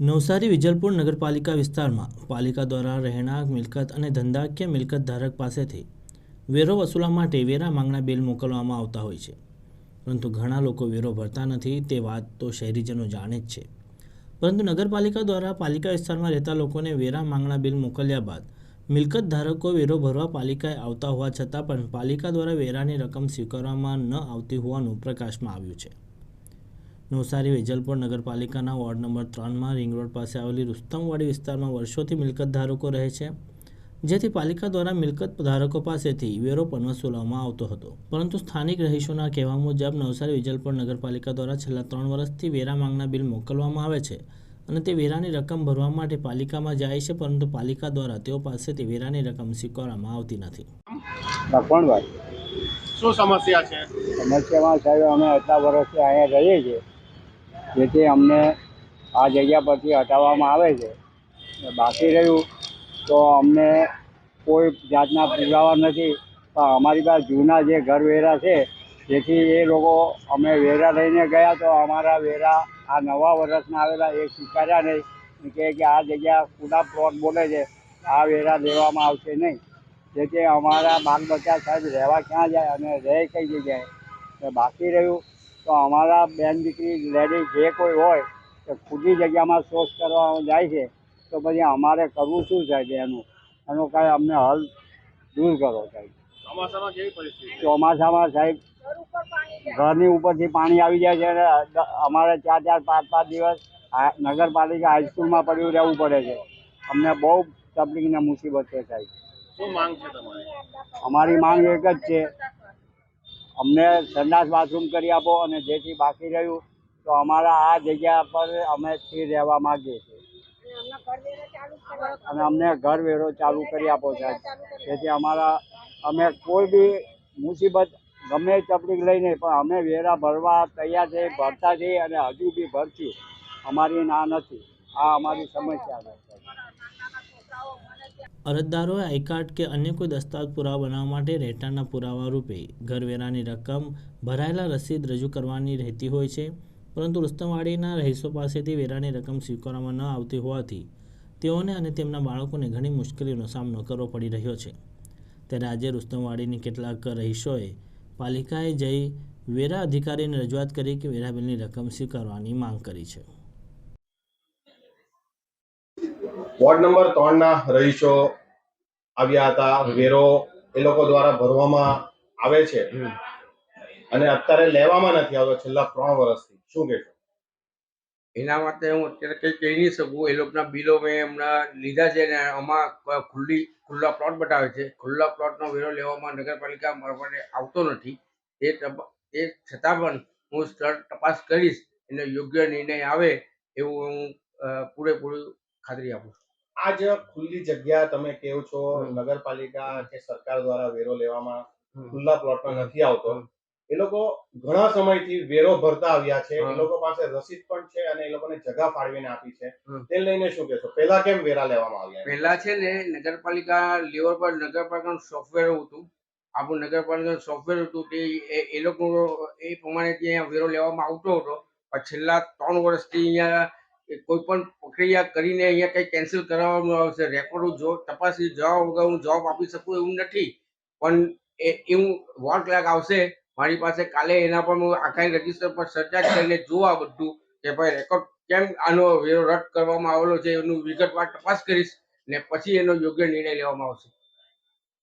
નવસારી વિજલપુર નગરપાલિકા વિસ્તારમાં પાલિકા દ્વારા રહેણાંક, મિલકત અને ધંધાકીય મિલકત ધારક પાસેથી વેરો વસૂલવા માટે વેરા માંગના બિલ મોકલવામાં આવતા હોય છે. પરંતુ ઘણા લોકો વેરો ભરતા નથી, તે વાત તો શહેરીજનો જાણે જ છે. પરંતુ નગરપાલિકા દ્વારા પાલિકા વિસ્તારમાં રહેતા લોકોને વેરા માંગણા બિલ મોકલ્યા બાદ મિલકત ધારકો વેરો ભરવા પાલિકાએ આવતા હોવા છતાં પણ પાલિકા દ્વારા વેરાની રકમ સ્વીકારવામાં ન આવતી હોવાનું પ્રકાશમાં આવ્યું છે. નવસારી વેજલપુર નગરપાલિકાના વોર્ડ નંબર ત્રણમાં રિંગ રોડ પાસે આવેલી રુસ્તમવાડી વિસ્તારમાં વર્ષોથી મિલકત ધારકો રહે છે જેથી પાલિકા દ્વારા મિલકત ધારકો પાસેથી વેરો પણ વસૂલવામાં આવતો હતો. પરંતુ સ્થાનિક રહીશોના કહેવા મુજબ નવસારી વિજલપુર નગરપાલિકા દ્વારા છેલ્લા ત્રણ વર્ષથી વેરા માંગના બિલ મોકલવામાં આવે છે અને તે વેરાની રકમ ભરવા માટે પાલિકામાં જાય છે પરંતુ પાલિકા દ્વારા તેઓ પાસેથી વેરાની રકમ સ્વીકારવામાં આવતી નથી. શું સમસ્યા છે? સમસ્યામાં સાહેબ અમે આટલા વર્ષથી અહીંયા રહીએ છીએ. જેથી અમને આ જગ્યા પરથી હટાવવામાં આવે છે. બાકી રહ્યું તો અમને કોઈ જાતના પુરાવા નથી. પણ અમારી પાસે જૂના જે ઘર વેરા છે, જેથી એ લોકો અમે વેરા લઈને ગયા તો અમારા વેરા આ નવા વર્ષના આવેલા એ સ્વીકાર્યા નહીં. કહે કે આ જગ્યા ખુલ્લા પ્લોટ બોલે છે, આ વેરા લેવામાં આવશે નહીં. જેથી અમારા બાલ બચ્ચા સાહેબ રહેવા ક્યાં જાય અને રહે કઈ જગ્યાએ? બાકી રહ્યું તો અમારા બેન દીકરી લેડી જે કોઈ હોય તો ખુલ્લી જગ્યામાં શોધ કરવા જાય છે તો પછી અમારે કરવું શું સાહેબ એનું? એનો કાંઈ અમને હલ દૂર કરો સાહેબ ચોમાસામાં કેવી પરિસ્થિતિ? ચોમાસામાં સાહેબ ઘરની ઉપરથી પાણી આવી જાય છે અને અમારે ચાર ચાર પાંચ પાંચ દિવસ નગરપાલિકા હાઈસ્કૂલમાં પડ્યું રહેવું પડે છે. અમને બહુ તકલીફ ને મુસીબત છે સાહેબ. શું માંગ છે તમારી? અમારી માંગ એક જ છે અમને સંડાસ બાથરૂમ કરી આપો અને જેથી બાકી રહ્યું તો અમારા આ જગ્યા પર અમે સ્થિર રહેવા માંગીએ છીએ. અને અમને ઘર વેરો ચાલુ કરી આપો. સાહેબ. જેથી અમારા અમે કોઈ બી મુસીબત ગમે તકલીફ લઈને પણ અમે વેરા ભરવા તૈયાર છે ભરતા છીએ અને હજુ બી ભરશું. અમારી ના નથી. આ અમારી સમસ્યા છે. અરજદારોએ આઈ કાર્ડ કે અન્ય કોઈ દસ્તાવેજ પુરાવા બનાવવા માટે રહેઠાણના પુરાવા રૂપે ઘરવેરાની રકમ, ભરાયેલા રસીદ રજૂ કરવાની રહેતી હોય છે. પરંતુ રુસ્તમવાડીના રહીશો પાસેથી વેરાની રકમ સ્વીકારવામાં ન આવતી હોવાથી તેઓને અને તેમના બાળકોને ઘણી મુશ્કેલીનો સામનો કરવો પડી રહ્યો છે. ત્યારે આજે રુસ્તમવાડીની કેટલાક રહીશોએ પાલિકાએ જઈ વેરા અધિકારીને રજૂઆત કરી કે વેરા બિલની રકમ સ્વીકારવાની માંગ કરી છે. વોર્ડ નંબર ત્રણના રહીશો આવ્યા હતા. વેરો એ લોકો દ્વારા ભરવામાં આવે છે. અને અત્યારે લેવામાં નથી આવતો છેલ્લા ત્રણ વર્ષથી. શું કહેશો? એના માટે હું અત્યારે કંઈ કહી નહીં શકું. એ લોકોના બિલો મેં હમણાં લીધા છે ને આમાં ખુલ્લી ખુલ્લા પ્લોટ બતાવે છે. ખુલ્લા પ્લોટનો વેરો લેવામાં નગરપાલિકા મારફતે આવતો નથી. એ એ છતાં પણ હું સ્થળ તપાસ કરીશ. એનો યોગ્ય નિર્ણય આવે એવું હું પૂરેપૂરી ખાતરી આપું છું. આ જે ખુલ્લી જગ્યા તમે કેવો છો નગરપાલિકા કે સરકાર દ્વારા વેરો લેવામાં ખુલ્લા પ્લોટમાં નથી આવતો. એ લોકો ઘણા સમયથી વેરો ભરતા આવ્યા છે. એ લોકો પાસે રસીદ પણ છે અને એ લોકોને જગા ફાળવીને આપી છે. તે લઈને શું કહેશો? પહેલા કેમ વેરા લેવામાં આવ્યા? પહેલા છે ને નગરપાલિકા લેવલ પર નગરપાલિકાનું સોફ્ટવેર હતું. આપણું નગરપાલિકાનું સોફ્ટવેર હતું તે એ- લોકો એ પ્રમાણે ત્યાં વેરો લેવામાં આવતો હતો. છેલ્લા ત્રણ વર્ષથી અહીંયા એ કોઈ પણ પ્રક્રિયા કરીને અહીંયા કંઈ કેન્સલ કરાવવામાં આવશે. રેકોર્ડ જો, તપાસી, જવાબ વગર હું જવાબ આપી શકું એવું નથી. પણ એ, એવું વોટ ક્લાર્ક આવશે. મારી પાસે કાલે એના પર હું આખા રજિસ્ટર પર ચર્ચા કરીને જોવા બધું કે ભાઈ રેકોર્ડ કેમ આનો વેરો રદ કરવામાં આવેલો છે, એનું વિગતવાર તપાસ કરીશ ને પછી એનો યોગ્ય નિર્ણય લેવામાં આવશે.